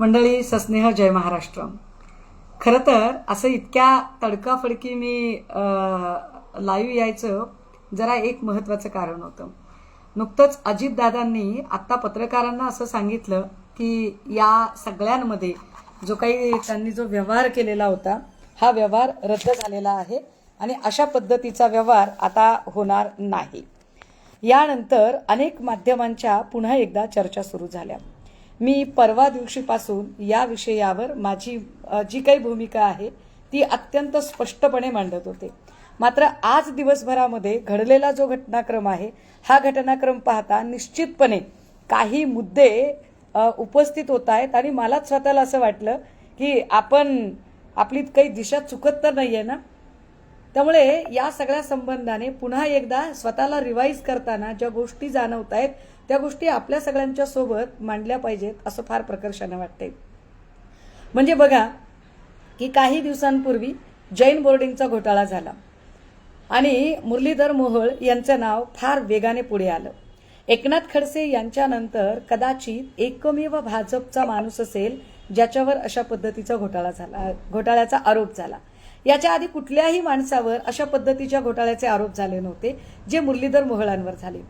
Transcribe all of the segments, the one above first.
मंडळी सस्नेह जय महाराष्ट्र. खरं तर असं इतक्या तडकाफडकी मी लाईव्ह यायचं जरा एक महत्वाचं कारण होतं. नुकतंच अजितदादांनी आत्ता पत्रकारांना असं सांगितलं की या सगळ्यांमध्ये जो काही त्यांनी जो व्यवहार केलेला होता हा व्यवहार रद्द झालेला आहे आणि अशा पद्धतीचा व्यवहार आता होणार नाही. यानंतर अनेक माध्यमांच्या पुन्हा एकदा चर्चा सुरू झाल्या. मी परवा दिवशीपासून या विषयावर माझी जी काही भूमिका आहे ती अत्यंत स्पष्टपणे मांडत होते. मात्र आज दिवसभरामध्ये घडलेला जो घटनाक्रम आहे हा घटनाक्रम पाहता निश्चितपणे काही मुद्दे उपस्थित होत आहेत आणि मलाच स्वतःला असं वाटलं की आपण आपली काही दिशा चुकत तर नाही आहे ना? त्यामुळे या सगळ्या संबंधाने पुन्हा एकदा स्वतःला रिवाईज करताना ज्या गोष्टी जाणवत आहेत त्या गोष्टी आपल्या सगळ्यांच्या सोबत मांडल्या पाहिजेत असं फार प्रकर्षानं वाटते म्हणजे बघा की काही दिवसांपूर्वी जैन बोर्डिंगचा घोटाळा झाला. आणि मुरलीधर मोहोळ यांचं नाव फार वेगाने पुढे आलं. एकनाथ खडसे यांच्यानंतर कदाचित एकमेव भाजपचा माणूस असेल ज्याच्यावर अशा पद्धतीचा घोटाळा झाला घोटाळ्याचा आरोप झाला. याच्या आधी कुठल्याही माणसावर अशा पद्धतीच्या घोटाळ्याचे आरोप झाले नव्हते जे मुरलीधर मोहळांवर झाले.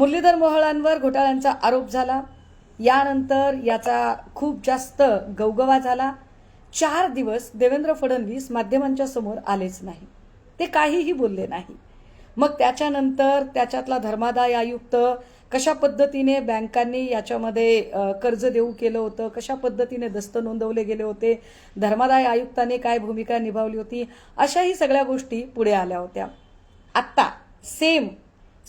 मुरलीधर मोहळांवर घोटाळ्यांचा आरोप झाला. यानंतर याचा खूप जास्त गवगवा झाला. चार दिवस देवेंद्र फडणवीस माध्यमांच्या समोर आलेच नाही. ते काहीही बोलले नाही. मग त्याच्यानंतर त्याच्यातला धर्मादाय आयुक्त कशा पद्धतीने बँकांनी याच्यामध्ये कर्ज देऊ केलं होतं? कशा पद्धतीने दस्त नोंदवले गेले होते? धर्मादाय आयुक्ताने काय भूमिका निभावली होती? अशाही सगळ्या गोष्टी पुढे आल्या होत्या. आत्ता सेम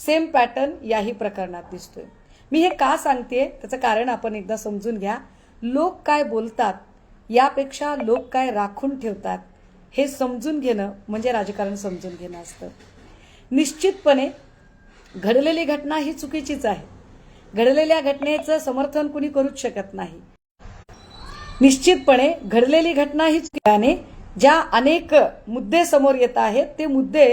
सेम पॅटर्न याही प्रकरणात दिसतोय. मी हे का सांगते त्याचं कारण आपण एकदा समजून घ्या. लोक काय बोलतात यापेक्षा लोक काय राखून ठेवतात हे समजून घेणं म्हणजे राजकारण समजून घेणं असतं. निश्चितपणे घडलेली घटना ही चुकीचीच आहे. घडलेल्या घटनेचं समर्थन कुणी करूच शकत नाही. निश्चितपणे घडलेली घटना ही चुकीने ज्या अनेक मुद्दे समोर येत आहेत ते मुद्दे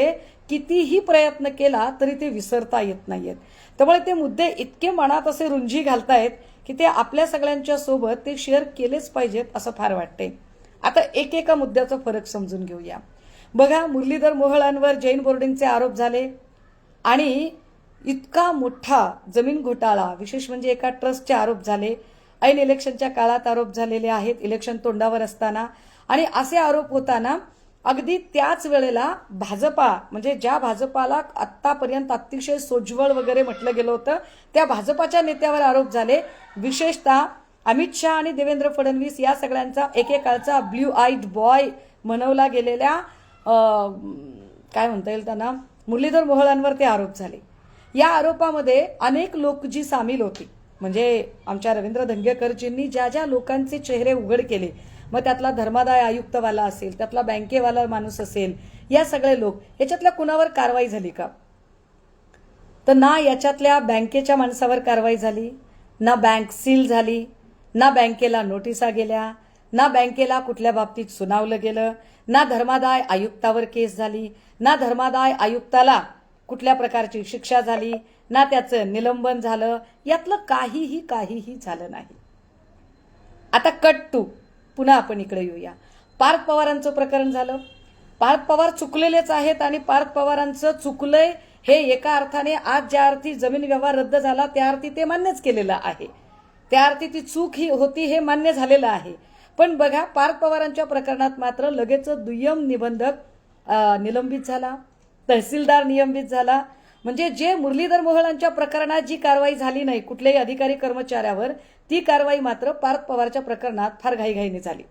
कितीही प्रयत्न केला तरी ते विसरता येत नाहीयेत. त्यामुळे ते मुद्दे इतके मनात असे रुंजी घालतायत की ते आपल्या सगळ्यांच्या सोबत ते शेअर केलेच पाहिजेत असं फार वाटते आता एक एका मुद्द्याचा फरक समजून घेऊया. बघा मुरलीधर मोहळांवर जैन बोर्डिंगचे आरोप झाले आणि इतका मोठा जमीन घोटाळा विशेष म्हणजे एका ट्रस्टचे आरोप झाले. ऐन इलेक्शनच्या काळात आरोप झालेले आहेत इलेक्शन तोंडावर असताना. आणि असे आरोप होताना अगदी त्याच वेळेला भाजपा म्हणजे ज्या भाजपाला आत्तापर्यंत अतिशय सोज्वळ वगैरे म्हटलं गेलं होतं त्या भाजपाच्या नेत्यावर आरोप झाले. विशेषतः अमित शहा आणि देवेंद्र फडणवीस या सगळ्यांचा एकेकाळचा ब्ल्यू आईड बॉय म्हणवला गेलेल्या काय म्हणता येईल त्यांना मुरलीधर मोहळांवर ते आरोप झाले. या आरोपामध्ये अनेक लोक जी सामील होती म्हणजे आमच्या रवींद्र धंगेकरजींनी ज्या ज्या लोकांचे चेहरे उघड केले मग त्यातला धर्मादाय आयुक्तवाला असेल त्यातला बँकेवाला माणूस असेल या सगळे लोक याच्यातल्या कुणावर कारवाई झाली का? तर ना याच्यातल्या बँकेच्या माणसावर कारवाई झाली ना बँक सील झाली ना बँकेला नोटिसा गेल्या ना बँकेला कुठल्या बाबतीत सुनावलं गेलं ना धर्मादाय आयुक्तावर केस झाली ना धर्मादाय आयुक्ताला कुठल्या प्रकारची शिक्षा झाली ना त्याचं निलंबन झालं यातलं काहीही काहीही झालं नाही. आता कट टू. पुन्हा आपण इकडे येऊया. पार्थ पवारांचं प्रकरण झालं. पार्थ पवार चुकलेलेच आहेत आणि पार्थ पवारांचं चुकलंय हे एका अर्थाने आज ज्या अर्थी जमीन व्यवहार रद्द झाला त्या अर्थी ते मान्यच केलेलं आहे. त्या अर्थी ती चूक ही होती हे मान्य झालेलं आहे. पण बघा पार्थ पवारांच्या प्रकरणात मात्र लगेच दुय्यम निबंधक निलंबित झाला तहसीलदार नियमित झाला म्हणजे जे मुरलीधर मोहळांच्या प्रकरणात जी कारवाई झाली नाही कुठल्याही अधिकारी कर्मचाऱ्यावर ती कारवाई मात्र पार्थ पवारच्या प्रकरणात फार घाईघाईने झाली.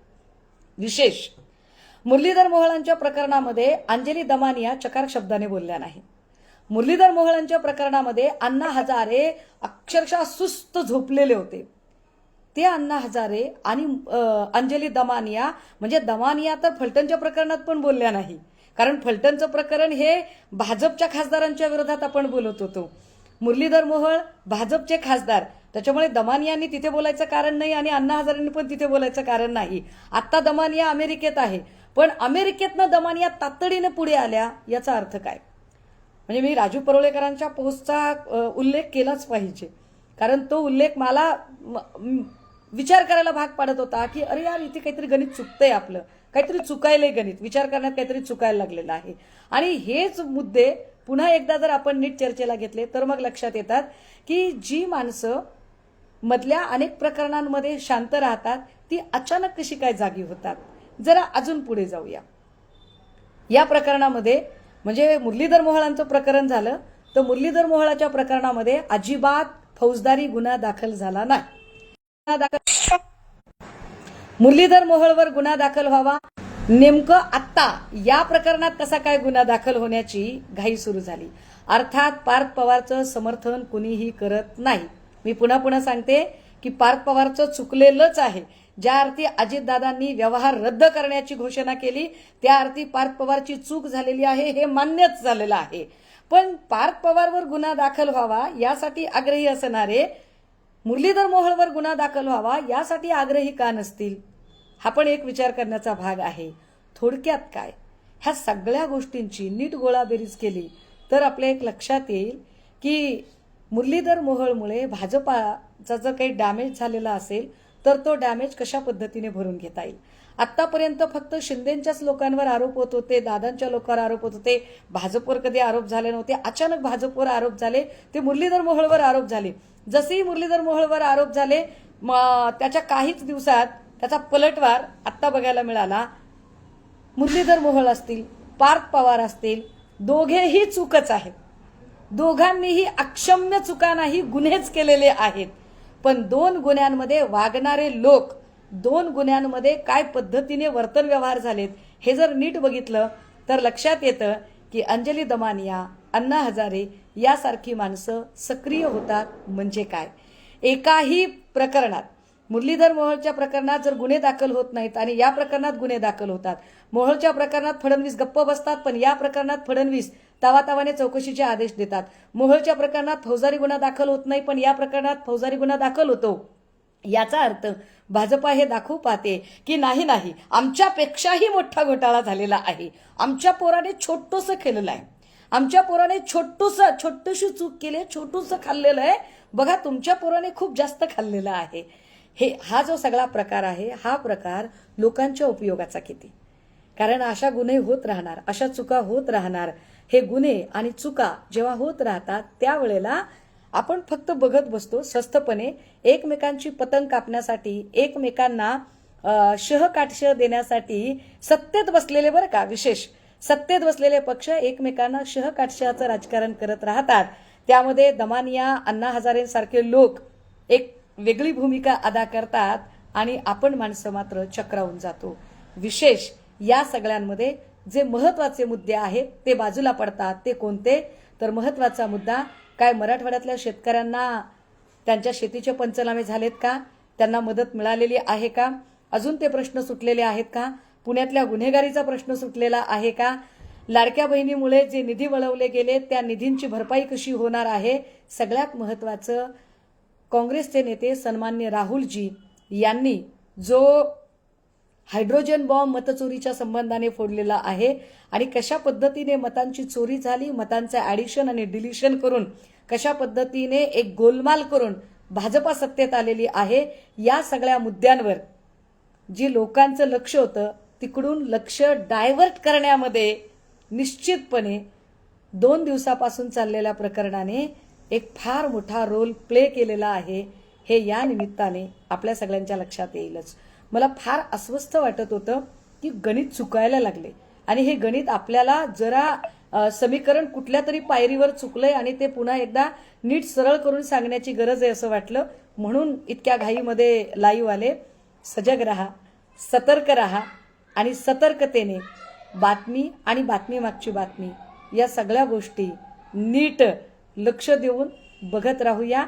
विशेष मुरलीधर मोहळांच्या प्रकरणामध्ये अंजली दमानिया चकार शब्दाने बोलल्या नाही. मुरलीधर मोहळांच्या प्रकरणामध्ये अण्णा हजारे अक्षरशः सुस्त झोपलेले होते. ते अण्णा हजारे आणि अंजली दमानिया म्हणजे दमानिया तर फलटणच्या प्रकरणात पण बोलल्या नाही. कारण फलटणचं प्रकरण हे भाजपच्या खासदारांच्या विरोधात आपण बोलत होतो. मुरलीधर मोहोळ भाजपचे खासदार. त्याच्यामुळे दमानियांनी तिथे बोलायचं कारण नाही आणि अण्णा हजारेंनी पण तिथे बोलायचं कारण नाही. आत्ता दमानिया अमेरिकेत आहे. पण अमेरिकेतनं दमानिया तातडीनं पुढे आल्या याचा अर्थ काय? म्हणजे मी राजू परोळेकरांच्या पोस्टचा उल्लेख केलाच पाहिजे. कारण तो उल्लेख मला विचार करायला भाग पाडत होता की अरे यार इथे काहीतरी गणित चुकतंय आपलं. काहीतरी चुकायलंय गणित. विचार करण्यात काहीतरी चुकायला लागलेलं आहे. आणि हेच मुद्दे पुन्हा एकदा जर आपण नीट चर्चेला घेतले तर मग लक्षात येतात की जी माणसं मधल्या अनेक प्रकरणांमध्ये शांत राहतात ती अचानक कशी काय जागी होतात? जरा अजून पुढे जाऊया. या प्रकरणामध्ये म्हणजे मुरलीधर मोहळांचं प्रकरण झालं तर मुरलीधर मोहळाच्या प्रकरणामध्ये अजिबात फौजदारी गुन्हा दाखल झाला नाही. गुन्हा दाखल मुरलीधर मोहळवर गुन्हा दाखल व्हावा. नेमकं आत्ता या प्रकरणात कसा काय गुन्हा दाखल होण्याची घाई सुरू झाली. अर्थात पार्थ पवारचं समर्थन कुणीही करत नाही. मी पुन्हा पुन्हा सांगते की पार्थ पवारचं चुकलेलंच आहे. ज्या अर्थी अजितदादांनी व्यवहार रद्द करण्याची घोषणा केली त्या अर्थी पार्थ पवारची चूक झालेली आहे हे मान्यच झालेलं आहे. पण पार्थ पवारवर गुन्हा दाखल व्हावा यासाठी आग्रही असणारे मुरलीधर मोहळवर गुन्हा दाखल व्हावा यासाठी आग्रही का नसतील? हा पण एक विचार करण्याचा भाग आहे. थोडक्यात काय? ह्या सगळ्या गोष्टींची नीट गोळाबेरीज केली तर आपल्या एक लक्षात येईल की मुरलीधर मोहळमुळे भाजपाचा जर काही डॅमेज झालेला असेल तर तो डॅमेज कशा पद्धतीने भरून घेता येईल? आतापर्यंत फक्त शिंदेच्याच लोकांवर आरोप होत होते दादांच्या लोकांवर आरोप होत होते भाजपवर कधी आरोप झाले नव्हते अचानक भाजपवर आरोप झाले ते मुरलीधर मोहळवर आरोप झाले. जसेही मुरलीधर मोहळवर आरोप झाले म- त्याच्या काहीच दिवसात त्याचा पलटवार आत्ता बघायला मिळाला. मुरलीधर मोहळ असतील पार्थ पवार असतील दोघेही चूकच आहेत. दोघांनीही अक्षम्य चुका नाही गुन्हेच केलेले आहेत. पण दोन गुन्ह्यांमध्ये वागणारे लोक दोन गुन्ह्यांमध्ये काय पद्धतीने वर्तन व्यवहार झालेत हे जर नीट बघितलं तर लक्षात येतं की अंजली दमानिया अण्णा हजारे यासारखी माणसं सक्रिय होतात म्हणजे काय? एकाही प्रकरणात मुरलीधर मोहोळच्या प्रकरणात जर गुन्हे दाखल होत नाहीत आणि या प्रकरणात गुन्हे दाखल होतात मोहोळच्या प्रकरणात फडणवीस गप्प बसतात पण या प्रकरणात फडणवीस तावातावाने चौकशीचे आदेश देतात. मोहोळच्या प्रकरणात फौजदारी गुन्हा दाखल होत नाही पण या प्रकरणात फौजदारी गुन्हा दाखल होतो. याचा अर्थ भाजपा हे दाखवू पाहते की नाही नाही आमच्यापेक्षाही मोठा घोटाळा झालेला आहे. आमच्या पोराने छोटंसं केलेलं आहे. आमच्या पोराने छोटूसं छोटूशी चूक केली छोटूसं खाल्लेलं आहे. बघा तुमच्या पोराने खूप जास्त खाल्लेलं आहे. हे हा जो सगळा प्रकार आहे हा प्रकार लोकांच्या उपयोगाचा किती? कारण अशा गुन्हे होत राहणार अशा चुका होत राहणार. हे गुन्हे आणि चुका जेव्हा होत राहतात त्यावेळेला आपण फक्त बघत बसतो स्वस्थपणे एकमेकांची पतंग कापण्यासाठी एकमेकांना अ, शहकाटश देण्यासाठी सत्तेत बसलेले बरं का विशेष. सत्तेत बसलेले पक्ष एकमेकांना शहकाटशाचं राजकारण करत राहतात. त्यामध्ये दमानिया अण्णा हजारेंसारखे लोक एक वेगळी भूमिका अदा करतात आणि आपण माणसं मात्र चक्रावून जातो. विशेष या सगळ्यांमध्ये जे महत्त्वाचे मुद्दे आहेत ते बाजूला पडतात ते कोणते? तर महत्त्वाचा मुद्दा काय मराठवाड्यातल्या शेतकऱ्यांना त्यांच्या शेतीचे पंचनामे झालेत का? त्यांना मदत मिळालेली आहे का? अजून ते प्रश्न सुटलेले आहेत का? पुण्यातल्या गुन्हेगारीचा प्रश्न सुटलेला आहे का? लाडक्या बहिणीमुळे जे निधी वळवले गेले त्या निधींची भरपाई कशी होणार आहे? सगळ्यात महत्वाचं काँग्रेसचे नेते सन्मान्य राहुलजी यांनी जो हायड्रोजन बॉम्ब मतचोरीच्या संबंधाने फोडलेला आहे आणि कशा पद्धतीने मतांची चोरी झाली मतांचं ऍडिशन आणि डिलिशन करून कशा पद्धतीने एक गोलमाल करून भाजपा सत्तेत आलेली आहे या सगळ्या मुद्द्यांवर जी लोकांचं लक्ष होतं तिकडून लक्ष डायव्हर्ट करण्यामध्ये निश्चितपणे दोन दिवसापासून चाललेल्या प्रकरणाने एक फार मोठा रोल प्ले केलेला आहे. हे या निमित्ताने आपल्या सगळ्यांच्या लक्षात येईलच. मला फार अस्वस्थ वाटत होतं की गणित चुकायला लागले. आणि हे गणित आपल्याला जरा समीकरण कुठल्या तरी पायरीवर चुकलंय आणि ते पुन्हा एकदा नीट सरळ करून सांगण्याची गरज आहे असं वाटलं. म्हणून इतक्या घाईमध्ये लाईव्ह आले. सजग रहा सतर्क रहा आणि सतर्कतेने बातमी आणि बातमी मागची बातमी या सगळ्या गोष्टी नीट लक्ष देऊन बघत राहूया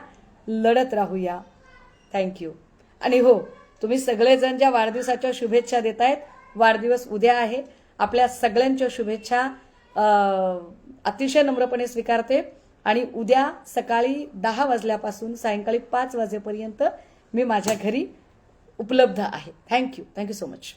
लढत राहूया. थँक्यू आणि हो तुम्ही सगळेजण ज्या वाढदिवसाच्या शुभेच्छा देत आहेत वाढदिवस उद्या आहे. आपल्या सगळ्यांच्या शुभेच्छा अतिशय नम्रपणे स्वीकारते. आणि उद्या सकाळी दहा वाजल्यापासून सायंकाळी पाच वाजेपर्यंत मी माझ्या घरी उपलब्ध आहे. Thank you thank you so much